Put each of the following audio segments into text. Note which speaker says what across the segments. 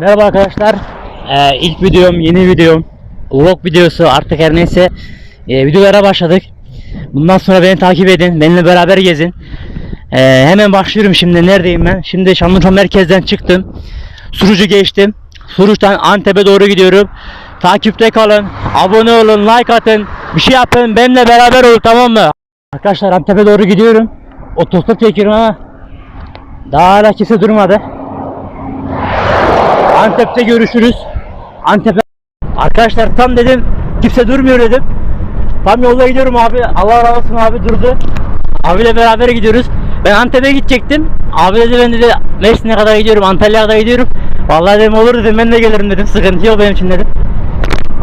Speaker 1: Merhaba arkadaşlar. Ee, ilk videom, yeni videom, vlog videosu artık her neyse ee, videolara başladık. Bundan sonra beni takip edin, benimle beraber gezin. Ee, hemen başlıyorum şimdi. Neredeyim ben? Şimdi Şanlıurfa merkezden çıktım. Surucu geçtim. Suruç'tan Antep'e doğru gidiyorum. Takipte kalın, abone olun, like atın, bir şey yapın, benimle beraber olun tamam mı? Arkadaşlar Antep'e doğru gidiyorum. Otostop çekiyorum ama daha hala kimse durmadı. Antep'te görüşürüz. Antep'e Arkadaşlar tam dedim kimse durmuyor dedim. Tam yolda gidiyorum abi. Allah razı olsun abi durdu. Abiyle beraber gidiyoruz. Ben Antep'e gidecektim. Abi dedi ben dedi Mersin'e kadar gidiyorum, Antalya'ya kadar gidiyorum. Vallahi dedim olur dedim ben de gelirim dedim. Sıkıntı yok benim için dedim.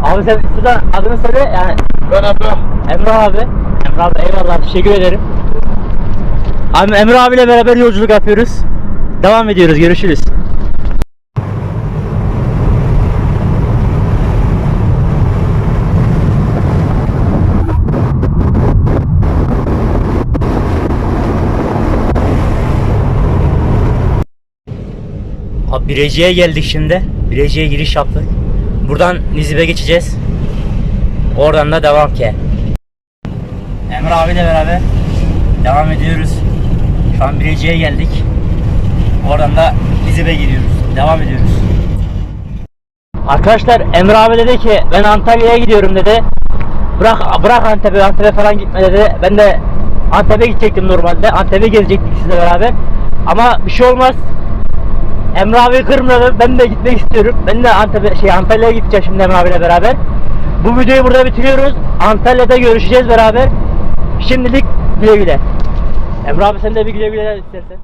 Speaker 1: Abi sen şuradan adını söyle yani.
Speaker 2: Ben Emrah.
Speaker 1: Emrah abi. Emrah abi eyvallah teşekkür ederim. Abi Emre abiyle beraber yolculuk yapıyoruz. Devam ediyoruz görüşürüz. Abi Birecik'e geldik şimdi. Birecik'e giriş yaptık. Buradan Nizip'e geçeceğiz. Oradan da devam ki. Emre abiyle beraber devam ediyoruz. Şu an Birecik'e geldik. Oradan da Nizip'e gidiyoruz. Devam ediyoruz. Arkadaşlar Emre abi dedi ki ben Antalya'ya gidiyorum dedi. Bırak bırak Antep'e Antep'e falan gitme dedi. Ben de Antep'e gidecektim normalde. Antep'e gezecektik sizle beraber. Ama bir şey olmaz. Emre abi kırmadı. Ben de gitmek istiyorum. Ben de Antep'e şey Antalya'ya gideceğim şimdi Emre abiyle beraber. Bu videoyu burada bitiriyoruz. Antalya'da görüşeceğiz beraber. Şimdilik güle güle. Emre abi sen de bir güle güle istersen.